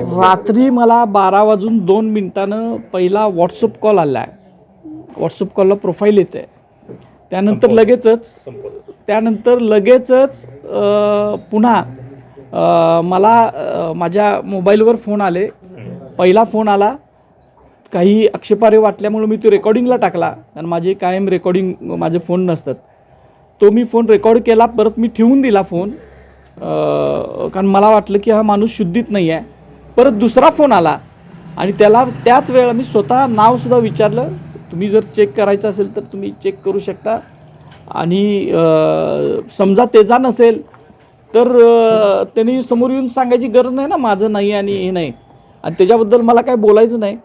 रात्री मला बारा वाजून दोन मिनिटानं पहिला व्हॉट्सअप कॉल आला आहे व्हॉट्सअप कॉलला प्रोफाईल येते आहे त्यानंतर लगेचच त्यानंतर लगेचच पुन्हा मला माझ्या मोबाईलवर फोन आले. पहिला फोन आला. काही आक्षेपार्ह वाटल्यामुळे मी तो रेकॉर्डिंगला टाकला. कारण माझे कायम रेकॉर्डिंग माझे फोन नसतात. तो मी फोन रेकॉर्ड केला परत मी ठेवून दिला फोन. कारण मला वाटलं की हा माणूस शुद्धीत नाही आहे परत दुसरा फोन आला. आणि त्याला त्याच वेळेला मी स्वतः नावसुद्धा विचारलं. तुम्ही जर चेक करायचं असेल तर तुम्ही चेक करू शकता. आणि समजा तेजा नसेल तर त्यांनी समोर येऊन सांगायची गरज नाही ना माझं नाही आणि हे नाही. आणि त्याच्याबद्दल मला काय बोलायचं नाही.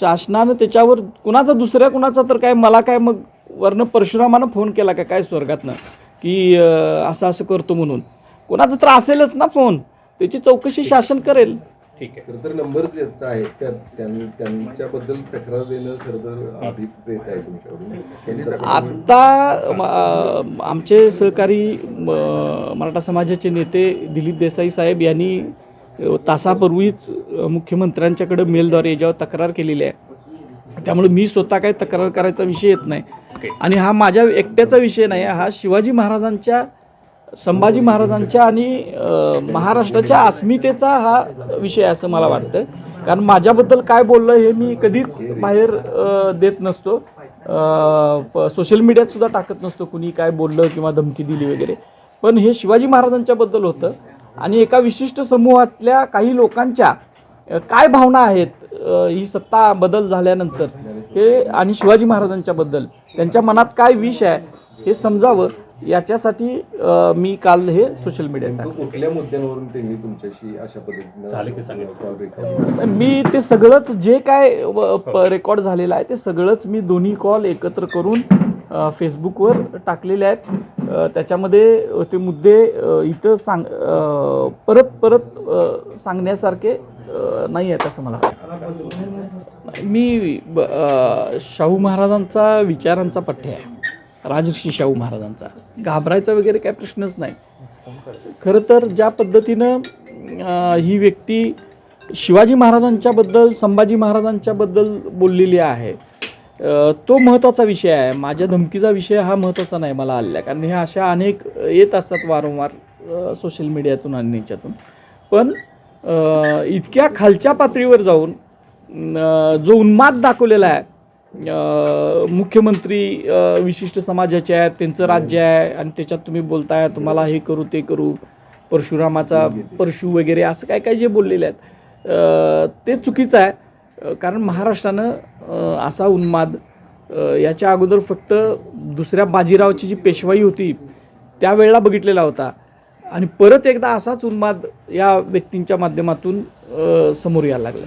शासनानं त्याच्यावर कुणाचा दुसऱ्या कुणाचा तर काय मला काय मग वरनं परशुरामानं फोन केला का काय स्वर्गातनं? की असं असं करतो म्हणून. कुणाचं तर असेलच ना फोन. त्याची चौकशी शासन करेल. ठीक आहे. खरं तर नंबर ज्याचा आहे त्या त्यां- त्यांच्याबद्दल तक्रार देणं खरं तर अभिप्रेत आहे तुमच्याकडून. त्यांनी तसं आता म, अ, आमचे सहकारी म, मराठा समाजाचे नेते दिलीप देसाई साहेब यांनी अ, तासापूर्वीच अ, मुख्यमंत्र्यांच्याकडे मेलद्वारे याच्यावर तक्रार केलेली आहे. त्यामुळे मी स्वतः काही तक्रार करायचा विषय येत नाही. आणि हा माझ्या एकट्याचा विषय नाही हा शिवाजी महाराजांच्या संभाजी महाराजांच्या आणि महाराष्ट्राच्या अस्मितेचा हा विषय असं मला वाटतं कारण माझ्याबद्दल काय बोललं हे मी कधीच बाहेर देत नसतो. सोशल मीडियात सुद्धा टाकत नसतो कुणी काय बोललं किंवा धमकी दिली वगैरे. पण हे शिवाजी महाराजांच्याबद्दल होतं. आणि एका विशिष्ट समूहातल्या काही लोकांच्या काय भावना आहेत ही सत्ता बदल झाल्यानंतर हे आणि शिवाजी महाराजांच्याबद्दल त्यांच्या मनात काय विष आहे हे समजावं. याच्यासाठी मी काल हे सोशल मीडियात नेमकं कुठल्या मुद्द्यांवरून त्यांनी तुमच्याशी अशा पद्धतीनं मी ते सगळंच जे काय रेकॉर्ड झालेलं आहे ते सगळंच मी दोन्ही कॉल एकत्र करून फेसबुकवर टाकलेले आहेत. त्याच्यामध्ये ते मुद्दे इथं सांग परत परत सांगण्यासारखे नाही आहेत असं मला वाटतं. मी शाहू महाराजांचा विचारांचा पठ्य आहे. राजर्षी शाहू महाराजांचा. घाबरायचा वगैरे काय प्रश्नच नाही. खरं तर ज्या पद्धतीनं ही व्यक्ती शिवाजी महाराजांच्याबद्दल संभाजी महाराजांच्याबद्दल बोललेली आहे तो महत्त्वाचा विषय आहे. माझ्या धमकीचा विषय हा महत्त्वाचा नाही मला आलेला. कारण ह्या अशा अनेक येत असतात वारंवार सोशल मीडियातून आणि याच्यातून पण इतक्या खालच्या पातळीवर जाऊन जो उन्माद दाखवलेला आहे मुख्यमंत्री विशिष्ट समाजाचे आहेत त्यांचं राज्य आहे आणि त्याच्यात तुम्ही बोलताय तुम्हाला हे करू ते करू परशुरामाचा परशु वगैरे असं काय काय जे बोललेले आहेत. ते चुकीचं आहे कारण महाराष्ट्रानं असा उन्माद याच्या अगोदर फक्त दुसऱ्या बाजीरावची जी पेशवाई होती त्यावेळेला बघितलेला होता. आणि परत एकदा असाच उन्माद या व्यक्तींच्या माध्यमातून समोर यायला लागला.